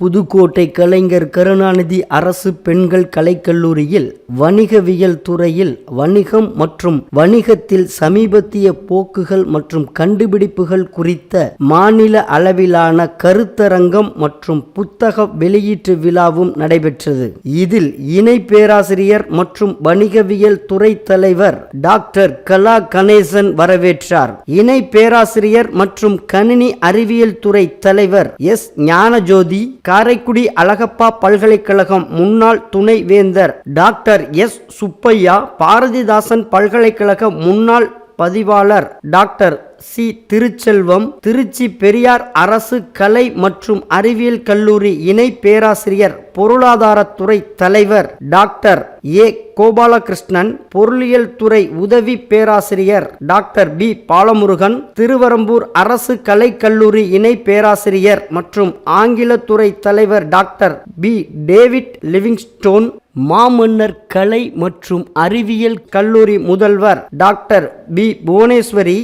புதுக்கோட்டை கலைஞர் கருணாநிதி அரசு பெண்கள் கலைக்கல்லூரியில் வணிகவியல் துறையில் வணிகம் மற்றும் வணிகத்தில் சமீபத்திய போக்குகள் மற்றும் கண்டுபிடிப்புகள் குறித்த மாநில அளவிலான கருத்தரங்கம் மற்றும் புத்தக வெளியீட்டு விழாவும் நடைபெற்றது. இதில் இணை பேராசிரியர் மற்றும் வணிகவியல் துறை தலைவர் டாக்டர் கலா கணேசன் வரவேற்றார். இணை பேராசிரியர் மற்றும் கணினி அறிவியல் துறை தலைவர் எஸ் ஞானஜோதி காரைக்குடி அழகப்பா பல்கலைக்கழகம் முன்னாள் துணை வேந்தர் டாக்டர் எஸ் சுப்பையா பாரதிதாசன் பல்கலைக்கழக முன்னாள் பதிவாளர் டாக்டர் சி திருச்செல்வம் திருச்சி பெரியார் அரசு கலை மற்றும் அறிவியல் கல்லூரி இணை பேராசிரியர் பொருளாதாரத்துறை தலைவர் டாக்டர் ஏ கோபாலகிருஷ்ணன் பொருளியல் துறை உதவி பேராசிரியர் டாக்டர் பி பாலமுருகன் திருவரம்பூர் அரசு கலைக்கல்லூரி இணை பேராசிரியர் மற்றும் ஆங்கிலத்துறை தலைவர் டாக்டர் பி டேவிட் லிவிங்ஸ்டோன் மாமன்னர் கலை மற்றும் அறிவியல் கல்லூரி முதல்வர் டாக்டர் பி புவனேஸ்வரி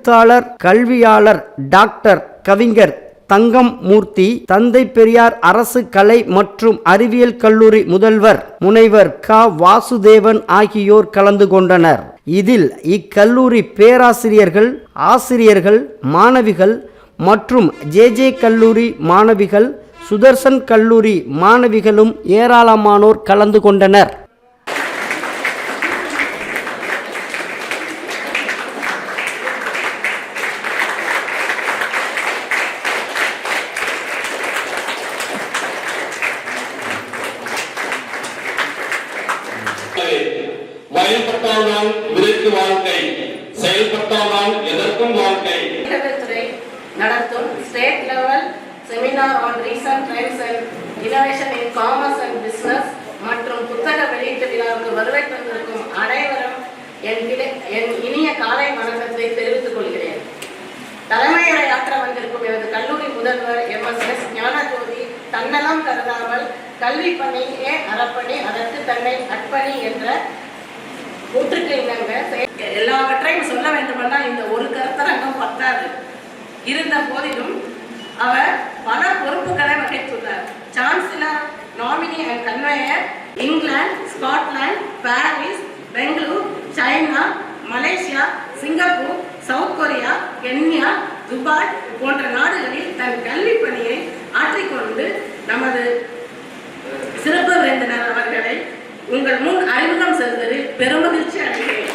எழுத்தாளர் கல்வியாளர் டாக்டர் கவிஞர் தங்கம் மூர்த்தி தந்தை பெரியார் அரசு கலை மற்றும் அறிவியல் கல்லூரி முதல்வர் முனைவர் க. வாசுதேவன் ஆகியோர் கலந்து கொண்டனர். இதில் இக்கல்லூரி பேராசிரியர்கள் ஆசிரியர்கள் மாணவிகள் மற்றும் ஜே. ஜே. கல்லூரி மாணவிகள் சுதர்சன் கல்லூரி மாணவிகளும் ஏராளமானோர் கலந்து கொண்டனர். நடத்தும் state level seminar on recent trends and innovation in commerce and business மற்றும் புத்தக வெளியீட்டு விழாவுக்கு வருகை தந்திருக்கும் அனைவரும் என் என் இனிய காலை வணக்கத்தை தெரிவித்துக் கொள்கிறேன். தலைமையுரையாற்ற வந்திருக்கும் எனது கல்லூரி முதல்வர் எம். எஸ். எஸ். ஞானஜோதி தன்னலம் கருதாமல் கல்வி பணியே அறப்பணி அதற்கு தன்னை அற்பணி என்ற கூற்றுக்கு இணங்க எல்லாவற்றையும் சொல்ல வேண்டுமென்றால் இந்த ஒரு கருத்தரங்கம் பத்தாது. இருந்த போதிலும் அவர் பல பொறுப்புகளை வகித்துள்ளார். Chancellor nominee and conveyor England Scotland Paris Bangalore China Malaysia Singapore South Korea Kenya Dubai போன்ற நாடுகளில் தன் கல்வி பணியை ஆற்றிக்கொண்டு நமது சிறப்பு விருந்தினர் அவர்களை உங்கள் முன் அறிமுகம் செய்ததில் பெருமகிழ்ச்சி அடைகிறேன்.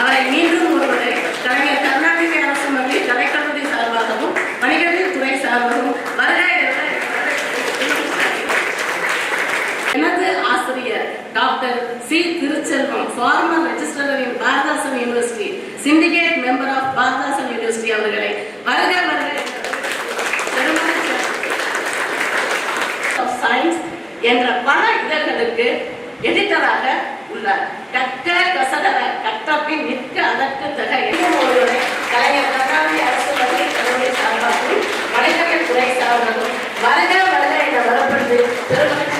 அவரை மீண்டும் ஒருவரை கலைஞர் கருணாநிதி அரசு மகளிர் கலைக்கல்லூரி சார்பாகவும் வணிகவியல் துறை சார்பாகவும் வருகை என்ற எனது ஆசிரியர் doctor C. Thiruchelvam former registrar in Bharathidasan university syndicate member of Bharathidasan university அவர்களை. வருக வருக. ஆஃப் சயின்ஸ் என்ற பல இதழ்களுக்கு எடிட்டராக உள்ளார். கற்க கசடர கற்றபின் நிற்க அதற்கு தகை ஒரு கலைஞர் அரசு மகளிர் சார்பாகவும் வணிகவியல் துறை சார்பாகவும் வருக வருக என வரப்பட்டு பெருமகிழ்ச்சி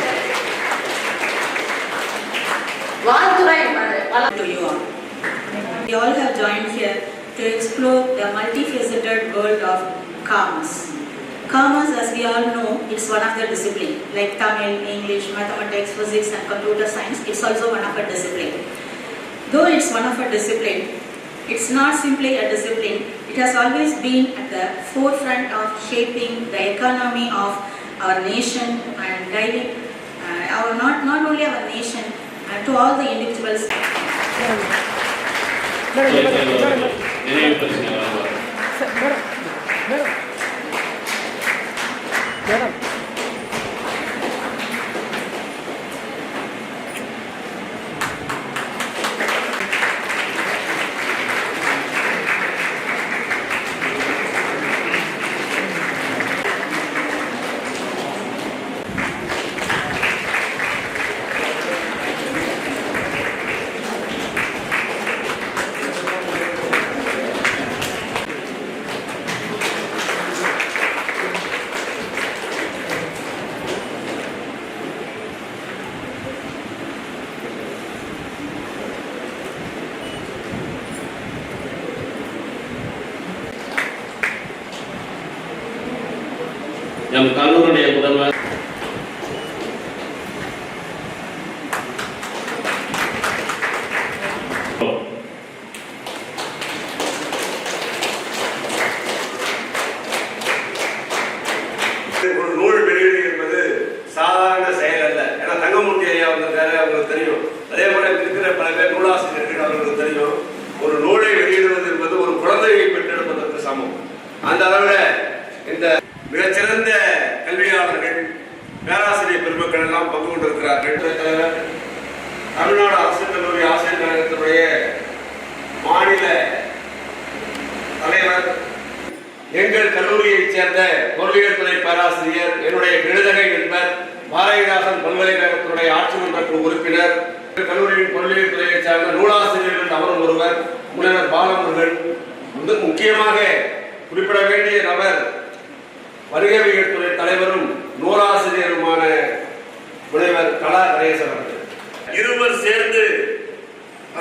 to you all. We all have joined here to explore the multifaceted world of commerce. Commerce, as we all know, it's one of the discipline, like Tamil, English, mathematics, physics, and computer science. It's also one of a discipline. Though it's one of a discipline, it's not simply a discipline. It has always been at the forefront of shaping the economy of our nation and guiding uh, our not not only our nation uh, to all the individuals நினைவு பரிசு வழங்குவார். பல்கலைக்கழகத்தினுடைய ஆட்சி மன்ற குழு உறுப்பினர் கல்லூரியின் பொருளியல் துறையைச் சார்ந்த நூலாசிரியர்கள் அவரும் ஒருவர் முனைவர் பாலமுருகன் வந்து முக்கியமாக குறிப்பிட வேண்டிய நபர் வருகவியல் துறை தலைவரும் நூலாசிரியருமான முனைவர் கலா கணேசன் அவர்கள். இருவர் சேர்ந்து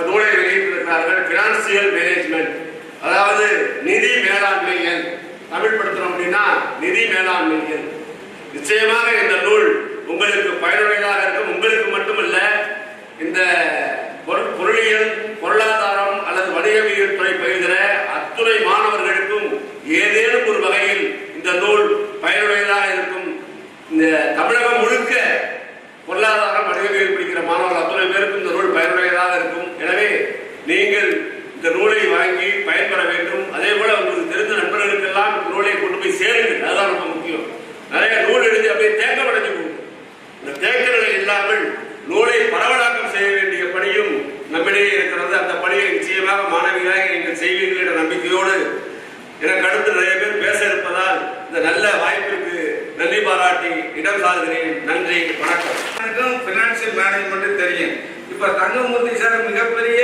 நூலை வெளியிட்டிருக்கிறார்கள். பினான்சியல் மேனேஜ்மெண்ட் அதாவது நிதி மேலாண்மைகள் தமிழ் படுத்தணும் அப்படின்னா நிதி மேலாண்மைகள் நிச்சயமாக இந்த நூல் உங்களுக்கு பயனுடையதாக இருக்கும். உங்களுக்கு மட்டுமல்ல இந்த பொருள்- பொருளியல் பொருளாதாரம் அல்லது வணிகவியல் துறை பயில்கிற அத்துறை மாணவர்களுக்கும் ஏதேனும் ஒரு வகையில் இந்த நூல் பயனுடையதாக இருக்கும். இந்த தமிழகம் முழுக்க பொருளாதாரம் வணிகவியல் படிக்கிற மாணவர்கள் அத்தனை பேருக்கும் இந்த நூல் பயனுள்ளதாக இருக்கும் எனவே நீங்கள் இந்த நூலை வாங்கி பயன்பெற வேண்டும் அதே போல உங்களுக்கு தெரிந்த நண்பர்களுக்கெல்லாம் இந்த நூலை கொண்டு போய் சேருங்கள் அதுதான் ரொம்ப முக்கியம் நிறைய நூல் எழுதி அப்படியே தேக்கமடைஞ்சு கொடுக்கும் இந்த தேக்க நிலை இல்லாமல் நூலை பரவலாக்கம் செய்ய வேண்டிய பணியும் நம்மிடையே இருக்கிறது. அந்த பணியை நிச்சயமாக மாணவிகளாக நீங்கள் செய்வீர்கள் என்ற நம்பிக்கையோடு எனக்கு அடுத்து நிறைய பேர் பேச இருப்பதால் இந்த நல்ல வாய்ப்பிற்கு நன்றி பாராட்டி இடம் சாதுகிறேன் நன்றி வணக்கம். எனக்கும் பினான்சியல் மேனேஜ்மெண்ட் தெரியும். இப்ப தங்கமூர்த்தி சார் மிகப்பெரிய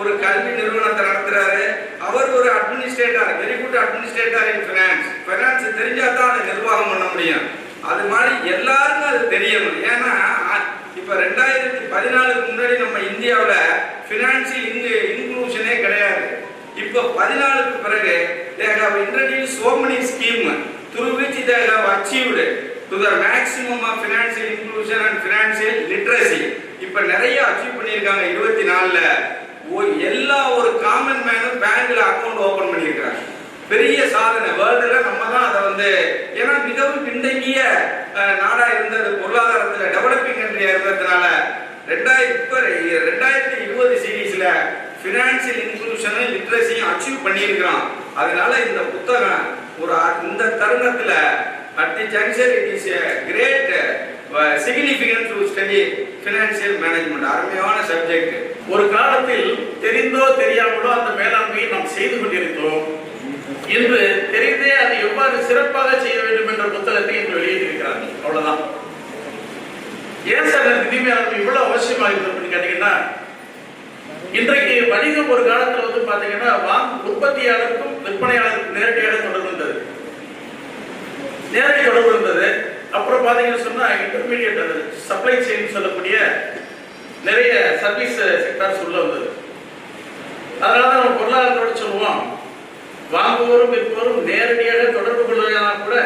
ஒரு கல்வி நிறுவனத்தை நடத்துறாரு. அவர் ஒரு administrator very good administrator in finance finance தெரிஞ்சால் தான் அதை நிர்வாகம் பண்ண முடியும். அது மாதிரி எல்லாருக்கும் அது தெரியணும் ஏன்னா இப்போ இப்ப ரெண்டாயிரத்தி பதினாலுக்கு முன்னாடி நம்ம இந்தியாவுல பினான்சியல் இன்க்ளூஷனே கிடையாது. இப்போ பதினாலுக்கு பிறகு they have introduced so many scheme through which they have achieved to the maximum of financial inclusion and financial literacy இப்ப நிறைய அச்சீவ் பண்ணியிருக்காங்க. இருபத்தி நாலுல. எல்லா ஒரு காமன் மேனும் பேங்க்ல அக்கவுண்ட் ஓபன் பண்ணியிருக்காங்க பெரிய சாதனை. வேர்ல்டுல நம்ம தான் அதை வந்து ஏன்னா மிகவும் பின்தங்கிய நாடா இருந்தது பொருளாதாரத்துல டெவலப்பிங் கண்ட்ரியா இருந்ததுனால ரெண்டாயிரத்தி இப்போ ரெண்டாயிரத்தி இருபது சீரீஸ்ல ஃபினான்சியல் இன்க்ளூஷனும் லிட்ரஸியும் அச்சீவ் பண்ணியிருக்கிறோம் அதனால இந்த புத்தகம் ஒரு அ- இந்த தருணத்துல at the junction it is great significant to study financial management அருமையான சப்ஜெக்ட் ஒரு காலத்தில் தெரிந்தோ தெரியாமலோ அந்த மேலாண்மையை நாம் செய்து கொண்டிருந்தோம். என்று தெரிந்தே அதை எவ்வாறு சிறப்பாக செய்ய வேண்டும் என்ற புத்தகத்தை இன்று வெளியிட்டிருக்கிறார்கள் அவ்வளவுதான். ஏன் சார் நிதிமையாளர்கள் இவ்வளவு அவசியமாக கேட்டீங்கன்னா இன்றைக்கு வணிகம் ஒரு காலத்துல வந்து பாத்தீங்கன்னா வாங்க உற்பத்தியாளருக்கும் விற்பனையாளருக்கும் நேரடியாக தொடர்பு இருந்தது. நேரடி தொடர்பு இருந்தது. அப்புறம் பாத்தீங்கன்னு சொன்னா இன்டர்மீடியட் அது சப்ளை செயின் சொல்லக்கூடிய நிறைய சர்வீஸ் செக்டார்ஸ் உள்ள வந்தது. அதனால தான் நம்ம பொருளாதாரத்தோட சொல்லுவோம். வாங்குவோரும் விற்போரும் நேரடியாக தொடர்பு கொள்வதானால் கூட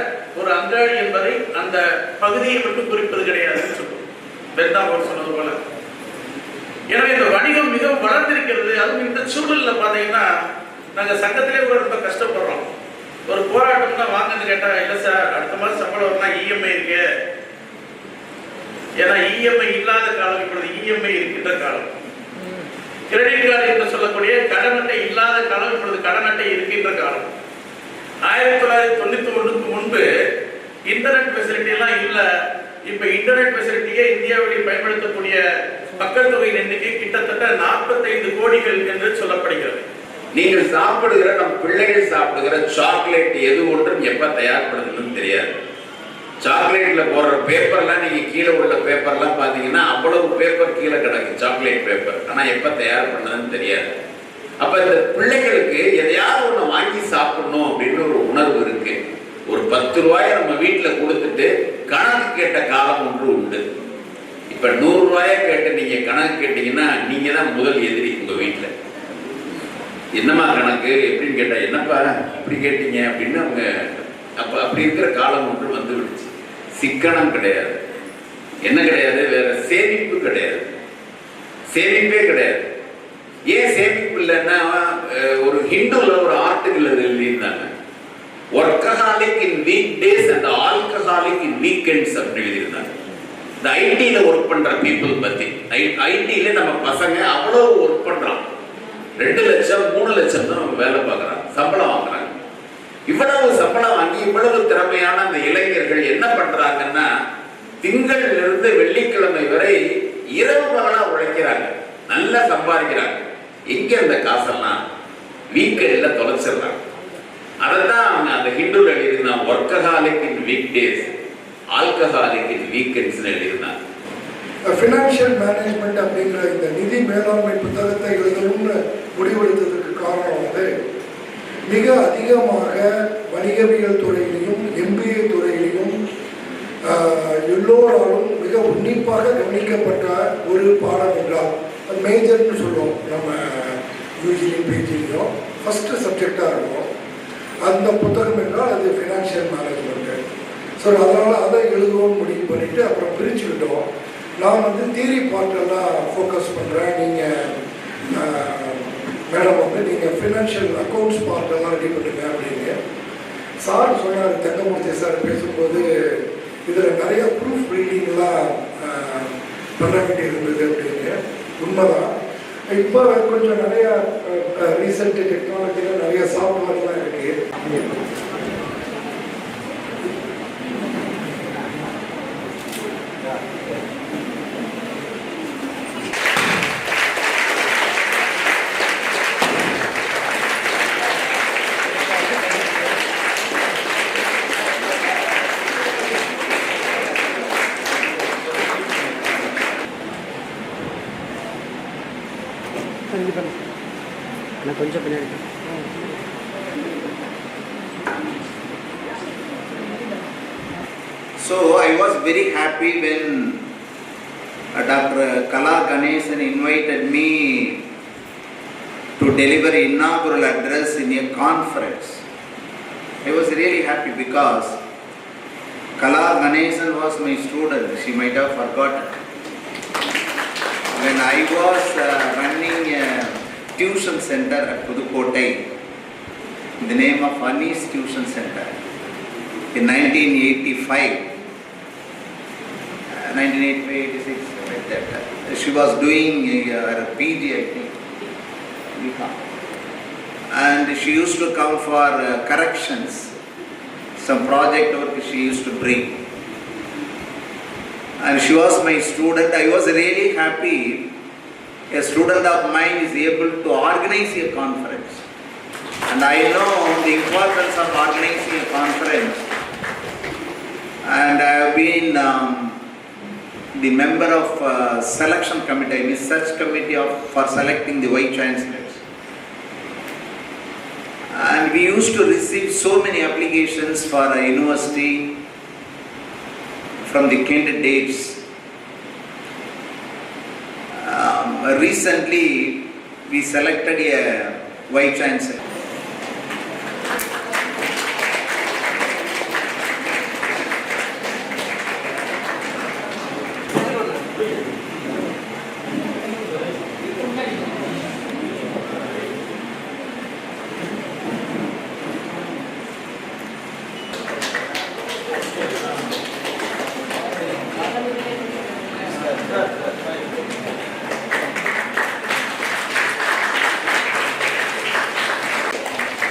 ஒரு அங்காடி என்பதை அந்த பகுதியை மட்டும் குறிப்பது கிடையாதுன்னு சொல்லுவோம். பெருந்தாபோர் சொன்னது போல. எனவே இந்த வணிகம் மிகவும் வளர்ந்திருக்கிறது. அதுவும் இந்த சூழலில் பார்த்தீங்கன்னா நாங்கள் சங்கத்திலே கூட ரொம்ப கஷ்டப்படுறோம். ஒரு போராட்டம்னா வாங்கன்னு கேட்டா இல்லை சார் அடுத்த மாதம் சம்பளம் வரனா இஎம்ஐ இருக்கு. ஏன்னா இஎம்ஐ இல்லாத காலம் இப்பொழுது இஎம்ஐ இருக்கின்ற காலம். கிரெடிட் கார்டு என்று சொல்லக்கூடிய கடன் அட்டை இல்லாத காலம் இப்பொழுது கடன் அட்டை இருக்கின்ற காலம். ஆயிரத்தி தொள்ளாயிரத்தி தொண்ணூத்தி ஒன்றுக்கு முன்பு இன்டர்நெட் ஃபெசிலிட்டி எல்லாம் இல்ல. இப்ப இன்டர்நெட் ஃபெசிலிட்டியே இந்தியாவில் பயன்படுத்தக்கூடிய மக்கள் தொகையின் எண்ணிக்கை கிட்டத்தட்ட 45 கோடிகள் என்று சொல்லப்படுகிறது. நீங்கள் சாப்பிடுகிற நம் பிள்ளைகள் சாப்பிடுகிற சாக்லேட் எது ஒன்றும் எப்ப தயார்படுதுன்னு தெரியாது. சாக்லேட்ல போடுற பேப்பர்லாம் நீங்க கீழே உள்ள பேப்பர்லாம் பாத்தீங்கன்னா அவ்வளவு பேப்பர் கீழே கிடக்கு சாக்லேட் பேப்பர் ஆனா எப்ப தயார் பண்ணதுன்னு தெரியாது. அப்ப இந்த பிள்ளைகளுக்கு எதையாவது ஒண்ணு வாங்கி சாப்பிடணும் அப்படின்னு ஒரு உணர்வு இருக்கு. ஒரு பத்து ரூபாயை நம்ம வீட்டுல கொடுத்துட்டு கணக்கு கேட்ட காலம் ஒன்று உண்டு. இப்ப நூறு ரூபாய கேட்டு நீங்க கணக்கு கேட்டீங்கன்னா நீங்க தான் முதல் எதிரி உங்க வீட்டுல என்னம்மா கணக்கு? எப்படின்னு கேட்டா என்னப்பா இப்படி கேட்டீங்க அப்படின்னு அவங்க அப்ப அப்படி இருக்கிற காலம் ஒன்று வந்து விடுச்சு. சிக்கனம் கிடையாது. என்ன கிடையாது? வேற சேமிப்பு கிடையாது. சேமிப்பே கிடையாது. ஏன் சேமிப்பு இல்லைன்னா ஒரு ஹிந்துல ஒரு article எழுதியிருந்தாங்க. Workaholic in week days and alcoholic in weekends அப்படின்னு எழுதியிருந்தாங்க. இந்த ஐடியில ஒர்க் பண்ற பீப்புள் பத்தி. ஐடியில நம்ம பசங்க அவ்வளவு ஒர்க் பண்றான் ரெண்டு லட்சம் மூணு லட்சம் தான் நம்ம வேலை பார்க்குறான் சம்பளம் வாங்குறான் இவ்வளவு சம்பளம் வாங்கி இவ்வளவு திறமையான அந்த இளைஞர்கள் என்ன பண்றாங்கன்னா திங்களிலிருந்து இருந்து வெள்ளிக்கிழமை வரை இரவு பகலா உழைக்கிறாங்க. நல்லா சம்பாதிக்கிறாங்க. எங்க அந்த காசெல்லாம் வீக்கெண்ட்ல தொலைச்சிடுறாங்க. அதைத்தான் அவங்க அந்த ஹிந்துல எழுதியிருந்தான் workaholic in week days alcoholic in weekends எழுதியிருந்தாங்க. Financial management அப்படிங்கிற இந்த நிதி மேலாண்மை புத்தகத்தை எழுதணும்னு முடிவெடுத்ததுக்கு காரணம் வந்து மிக அதிகமாக வணிகவியல் துறையிலையும் எம்பிஏ துறையிலையும் எல்லோராலும் மிக உன்னிப்பாக கவனிக்கப்பட்ட ஒரு பாடம் என்றால் மேஜர்னு சொல்லுவோம் நம்ம யூஜிலையும் பிஜிலையும் ஃபஸ்ட்டு சப்ஜெக்டாக இருக்கும். அந்த புத்தகம் என்றால் அது ஃபினான்ஷியல் மேனேஜ்மெண்ட்டு ஸோ அதனால் அதை எழுதுவோம் முடிவு பண்ணிவிட்டு அப்புறம் பிரிச்சுக்கிட்டோம் நான் வந்து தியரி பார்ட்டெல்லாம் ஃபோக்கஸ் பண்ணுறேன் நீங்கள் மேடம் வந்து நீங்கள் ஃபினான்ஷியல் அக்கௌண்ட்ஸ் பார்ட்டெல்லாம் ரெடி பண்ணுங்க அப்படின்னு. சார் சொன்னார் தங்கமூர்த்தி சார் பேசும்போது இதில் நிறைய ப்ரூஃப் ரீடிங்லாம் பண்ண வேண்டி இருந்தது அப்படின்னு. உண்மைதான். இப்போ கொஞ்சம் நிறைய ரீசெண்ட் டெக்னாலஜியில் நிறைய சாஃப்ட்வேர்லாம் இருக்குது So I was very happy when uh, Dr. Kala Ganesan invited me to deliver inaugural address in a conference. I was really happy because Kala Ganesan was my student. She might have forgotten. When I was uh, running a tuition center at Pudukkottai, in the name of Anis Tuition Center, in 1985, uh, 1985, 86, like that. uh, She was doing uh, her PG, I think. And she used to come for uh, corrections, some project work she used to bring. And she was my student. I was really happy. A student of mine is able to organize a conference. And I know the importance of organizing a conference. And I have been um, the member of uh, selection committee, I mean search committee of, for selecting the vice chancellors. And we used to receive so many applications for a university from the candidates. Um, recently, we selected a vice chancellor.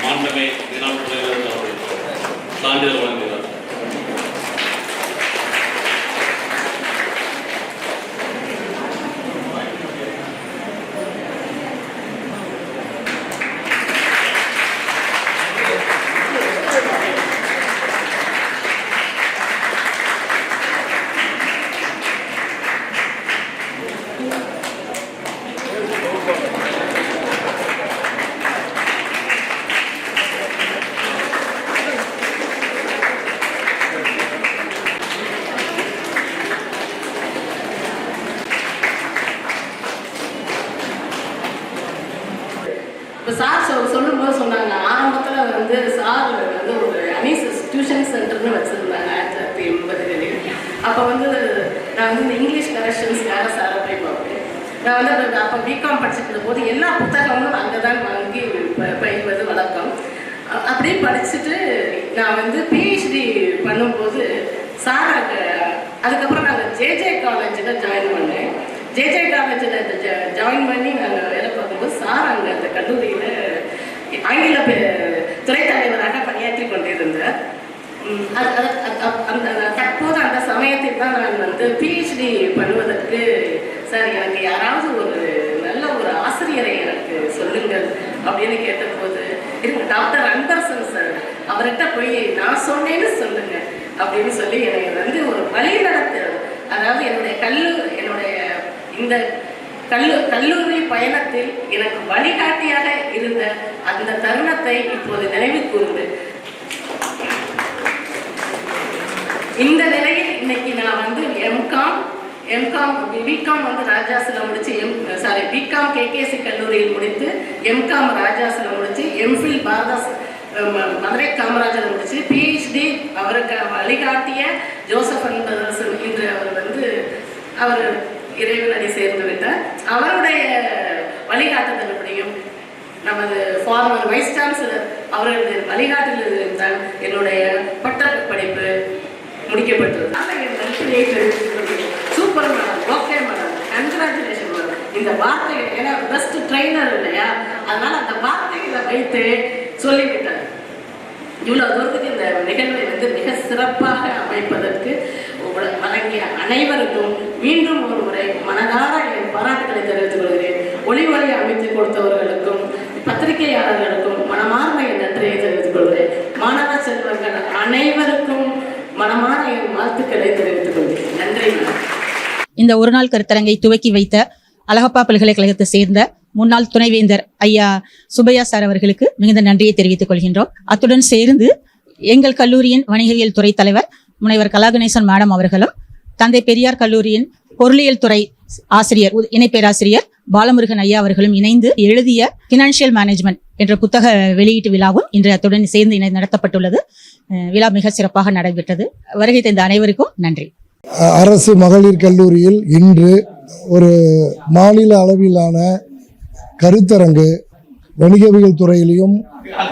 மாண்புமை தினாமணி அவர்கள் சான்றிதழ் வழங்குகிறார் இப்போ sir சொல் சொல்லும்போது சொன்னாங்க ஆரம்பத்தில் வந்து sir வந்து ஒரு அனீஸ் டியூஷன் சென்டர்னு வச்சுருந்தாங்க ஆயிரத்தி தொள்ளாயிரத்தி எண்பதுகளில். அப்போ வந்து நான் வந்து இந்த இங்கிலீஷ் கரெக்ஷன்ஸ்க்காக சார் போய் பார்ப்பேன். நான் வந்து அப்போ பிகாம் படிச்சுட்டு போது எல்லா புத்தகங்களும் அங்கே தான் வாங்கி பயில்வது வழக்கம். அப்படியே படிச்சுட்டு நான் வந்து பிஹெச்டி பண்ணும்போது சார் அதுக்கப்புறம் நாங்கள் ஜேஜே காலேஜில் ஜாயின் பண்ணேன். ஜேஜே காலேஜில் ஜாயின் பண்ணி நாங்கள் வேலை போது சார் அங்கே அந்த கல்லூரியில் ஆங்கில துறைத்தலைவராக துறை தலைவராக பணியாற்றி கொண்டிருந்தார் அது- அப்- அந்த தற்போது அந்த சமயத்தில் தான் நான் வந்து பிஹெச்டி பண்ணுவதற்கு சார் எனக்கு யாராவது ஒரு நல்ல ஒரு ஆசிரியரை எனக்கு சொல்லுங்கள் அப்படின்னு கேட்டபோது இருங்க டாக்டர் அன்பரசன் சார் அவர்கிட்ட போய் நான் சொன்னேன்னு சொல்லுங்க அப்படின்னு சொல்லி என்னை வந்து ஒரு வழி நடத்து அதாவது என்னுடைய கல்லு என்னுடைய இந்த கல்லு கல்லூரி பயணத்தில் எனக்கு வழிகாட்டியாக இருந்த அந்த தருணத்தை இப்போது நினைவு கூர்ந்து. இந்த நிலையில் இன்னைக்கு நான் வந்து எம்காம் எம்காம் பிகாம் வந்து ராஜாசில் முடிச்சு எம் சாரி பிகாம் கேகேசி கல்லூரியில் முடித்து எம்காம் ராஜாசில் முடிச்சு எம்ஃபில் பாரதாஸ் மதுரை காமராஜர் முடிச்சு பிஹெச்டி அவருக்கு வழிகாட்டிய ஜோசப் அன்பரசன் என்று அவர் வந்து அவர் இறைவன் அதை சேர்ந்து விட்டார். அவருடைய வழிகாட்டுதல்படியும் நமது ஃபார்மர் வைஸ் சான்சலர் அவர்களுடைய வழிகாட்டுதலில் இருந்தால் என்னுடைய பட்ட படிப்பு முடிக்கப்பட்டது. Super madam okay madam. Congratulation madam. இந்த வார்த்தைகள் ஏன்னா பெஸ்ட் ட்ரைனர் இல்லையா? அதனால அந்த வார்த்தைகளை வைத்து சொல்லிவிட்டார். இவ்வளோ தூரத்துக்கு இந்த நிகழ்வை வந்து மிக சிறப்பாக அமைப்பதற்கு அனைவருக்கும் மீண்டும் ஒரு முறை மனதார என் பாராட்டுகளை தெரிவித்துக் கொள்கிறேன். ஒளி ஒளி அமைத்து கொடுத்தவர்களுக்கும் பத்திரிகையாளர்களுக்கும் மனமார்ந்த என் நன்றியை தெரிவித்துக் கொள்கிறேன். மாணவ செல்வர்கள் அனைவருக்கும் மனமான என் வாழ்த்துக்களை தெரிவித்துக் கொள்கிறேன். நன்றி இந்த ஒரு நாள் கருத்தரங்கை துவக்கி வைத்த அழகப்பா பல்கலைக்கழகத்தை சேர்ந்த முன்னாள் துணைவேந்தர் ஐயா சுபையா சார் அவர்களுக்கு மிகுந்த நன்றியை தெரிவித்துக் கொள்கின்றோம். அத்துடன் சேர்ந்து எங்கள் கல்லூரியின் வணிகவியல் துறை தலைவர் முனைவர் கலாகணேசன் மேடம் அவர்களும் தந்தை பெரியார் கல்லூரியின் பொருளியல் துறை ஆசிரியர் உ- இணை பேராசிரியர் பாலமுருகன் ஐயா அவர்களும் இணைந்து எழுதிய பினான்சியல் மேனேஜ்மெண்ட் என்ற புத்தக வெளியீட்டு விழாவும் இன்று அத்துடன் சேர்ந்து இணை நடத்தப்பட்டுள்ளது. விழா மிக சிறப்பாக நடைபெற்றது. வருகை தந்த அனைவருக்கும் நன்றி. அரசு மகளிர் கல்லூரியில் இன்று ஒரு மாநில அளவிலான கருத்தரங்கு வணிகவியல் துறையிலையும்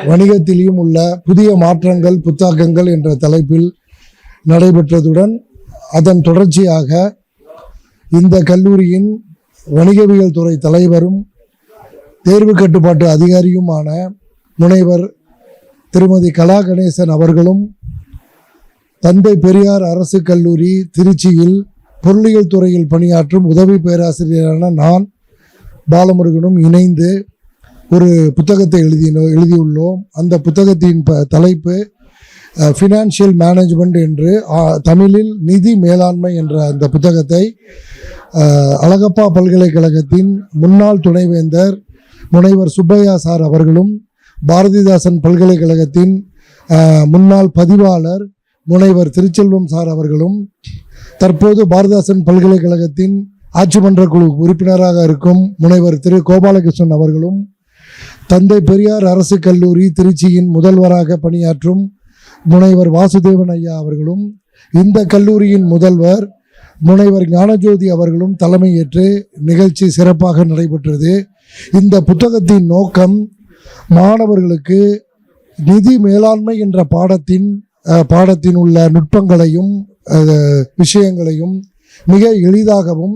வணிகத்திலையும் உள்ள புதிய மாற்றங்கள் புத்தாக்கங்கள் என்ற தலைப்பில் நடைபெற்றதுடன் அதன் தொடர்ச்சியாக இந்த கல்லூரியின் வணிகவியல் துறை தலைவரும் தேர்வு கட்டுப்பாட்டு அதிகாரியுமான முனைவர் திருமதி கலா கணேசன் அவர்களும் தந்தை பெரியார் அரசு கல்லூரி திருச்சியில் பொருளியல் துறையில் பணியாற்றும் உதவி பேராசிரியரான நான் பாலமுருகனும் இணைந்து ஒரு புத்தகத்தை எழுதினோ எழுதியுள்ளோம். அந்த புத்தகத்தின் ப தலைப்பு ஃபினான்ஷியல் மேனேஜ்மெண்ட் என்று தமிழில் நிதி மேலாண்மை என்ற அந்த புத்தகத்தை அழகப்பா பல்கலைக்கழகத்தின் முன்னாள் துணைவேந்தர் முனைவர் சுப்பையா சார் அவர்களும் பாரதிதாசன் பல்கலைக்கழகத்தின் முன்னாள் பதிவாளர் முனைவர் திருச்செல்வம் சார் அவர்களும் தற்போது பாரதிதாசன் பல்கலைக்கழகத்தின் ஆட்சிமன்ற குழு உறுப்பினராக இருக்கும் முனைவர் திரு கோபாலகிருஷ்ணன் அவர்களும் தந்தை பெரியார் அரசு கல்லூரி திருச்சியின் முதல்வராக பணியாற்றும் முனைவர் வாசுதேவன் ஐயா அவர்களும் இந்த கல்லூரியின் முதல்வர் முனைவர் ஞானஜோதி அவர்களும் தலைமையேற்று நிகழ்ச்சி சிறப்பாக நடைபெற்றது. இந்த புத்தகத்தின் நோக்கம் மாணவர்களுக்கு நிதி மேலாண்மை என்ற பாடத்தின் பாடத்தின் உள்ள நுட்பங்களையும் விஷயங்களையும் மிக எளிதாகவும்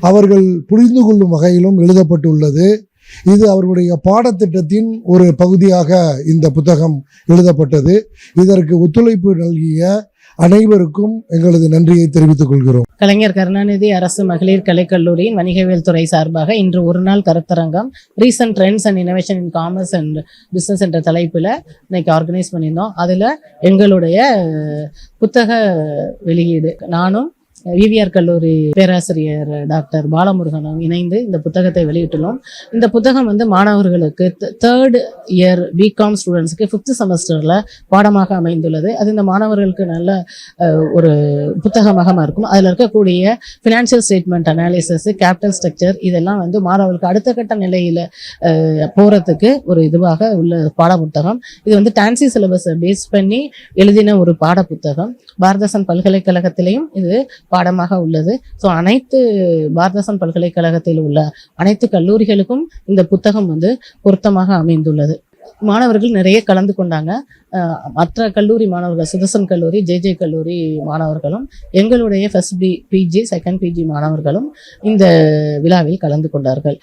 அவர்கள் புரிந்து கொள்ளும் வகையிலும் எழுதப்பட்டுள்ளது. இது அவர்களுடைய பாடத்திட்டத்தின் ஒரு பகுதியாக இந்த புத்தகம் எழுதப்பட்டது. இதற்கு ஒத்துழைப்பு நல்கிய அனைவருக்கும் எங்களது நன்றியை தெரிவித்துக் கொள்கிறோம். கலைஞர் கருணாநிதி அரசு மகளிர் கலைக்கல்லூரியின் வணிகவியல் துறை சார்பாக இன்று ஒரு நாள் கருத்தரங்கம் recent trends and innovation in commerce and business என்ற தலைப்பில் இன்னைக்கு ஆர்கனைஸ் பண்ணியிருந்தோம். அதில் எங்களுடைய புத்தக வெளியீடு. நானும் விவிஆர் கல்லூரி பேராசிரியர் டாக்டர் பாலமுருகனும் இணைந்து இந்த புத்தகத்தை வெளியிட்டுள்ளோம். இந்த புத்தகம் வந்து மாணவர்களுக்கு தேர்ட் இயர் பிகாம் ஸ்டூடெண்ட்ஸ்க்கு ஃபிஃப்த் செமஸ்டரில் பாடமாக அமைந்துள்ளது. அது இந்த மாணவர்களுக்கு நல்ல ஒரு புத்தகமாக இருக்கும் அதில் இருக்கக்கூடிய financial statement analysis capital structure இதெல்லாம் வந்து மாணவர்களுக்கு அடுத்த கட்ட நிலையில் போகிறதுக்கு ஒரு இதுவாக உள்ள பாட புத்தகம் இது வந்து டான்சி சிலபஸை பேஸ் பண்ணி எழுதின ஒரு பாட புத்தகம் பாரதசன் பல்கலைக்கழகத்திலையும் இது பாடமாக உள்ளது. ஸோ அனைத்து பாரதசன் பல்கலைக்கழகத்தில் உள்ள அனைத்து கல்லூரிகளுக்கும் இந்த புத்தகம் வந்து பொருத்தமாக அமைந்துள்ளது. மாணவர்கள் நிறைய கலந்து கொண்டாங்க. மற்ற கல்லூரி மாணவர்கள் சுதர்சன் கல்லூரி ஜேஜே கல்லூரி மாணவர்களும் எங்களுடைய first P PG second PG மாணவர்களும் இந்த விழாவில் கலந்து கொண்டார்கள்.